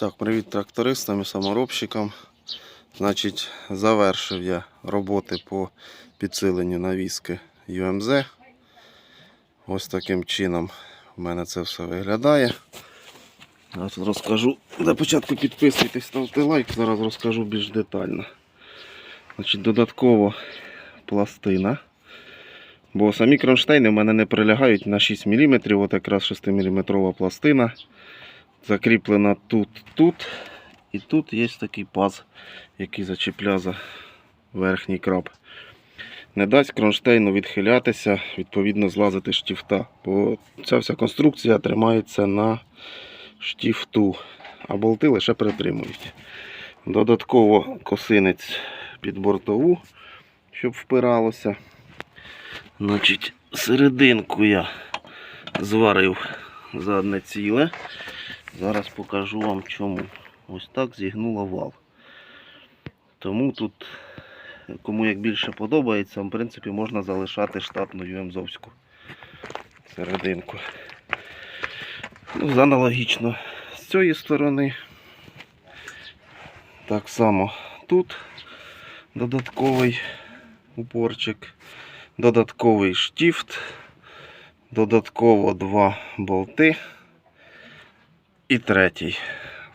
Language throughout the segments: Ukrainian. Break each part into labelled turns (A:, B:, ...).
A: Так, привіт трактористам і саморобщикам. Значить, завершив я роботи по підсиленню навіски UMZ. Ось таким чином в мене це все виглядає. Зараз розкажу. Для початку підписуйтесь, ставте лайк, зараз розкажу більш детально. Значить, додатково пластина. Бо самі кронштейни в мене не прилягають на 6 мм, от якраз 6 мм пластина закріплена тут, тут. І тут є такий паз, який зачепля за верхній краб. Не дасть кронштейну відхилятися, відповідно злазити з штифта. Бо ця вся конструкція тримається на штифту, а болти лише притримують. Додатково косинець під бортову, щоб впиралося. Значить, серединку я зварив за ціле. Зараз покажу вам чому. Ось так зігнула вал. Тому тут, кому як більше подобається, в принципі, можна залишати штатну ЮМЗовську серединку. Ну, аналогічно з цієї сторони. Так само тут додатковий упорчик, додатковий штифт, додатково два болти і третій.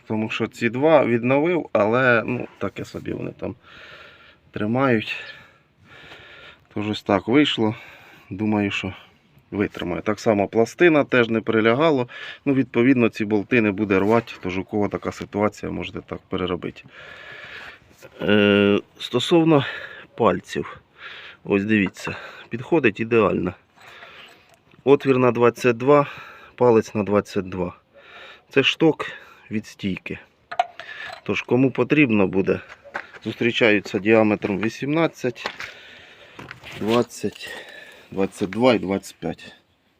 A: Тому що ці два відновив, але ну, таке собі вони там тримають. Тож ось так вийшло. Думаю, що витримає. Так само пластина теж не прилягало. Ну, відповідно, ці болти не буде рвати, тож у кого така ситуація, можете так переробити. Е, стосовно пальців, ось дивіться, підходить ідеально. Отвір на 22, палець на 22. Це шток від стійки. Тож, кому потрібно буде, зустрічаються діаметром 18, 20, 22 і 25.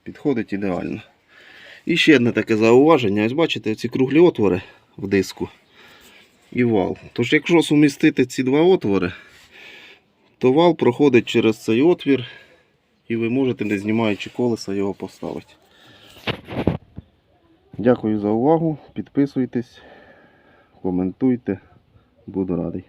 A: Підходить ідеально. І ще одне таке зауваження. Ось бачите, ці круглі отвори в диску і вал. Тож, якщо сумістити ці два отвори, то вал проходить через цей отвір, і ви можете, не знімаючи колеса, його поставити. Дякую за увагу. Підписуйтесь, коментуйте. Буду радий.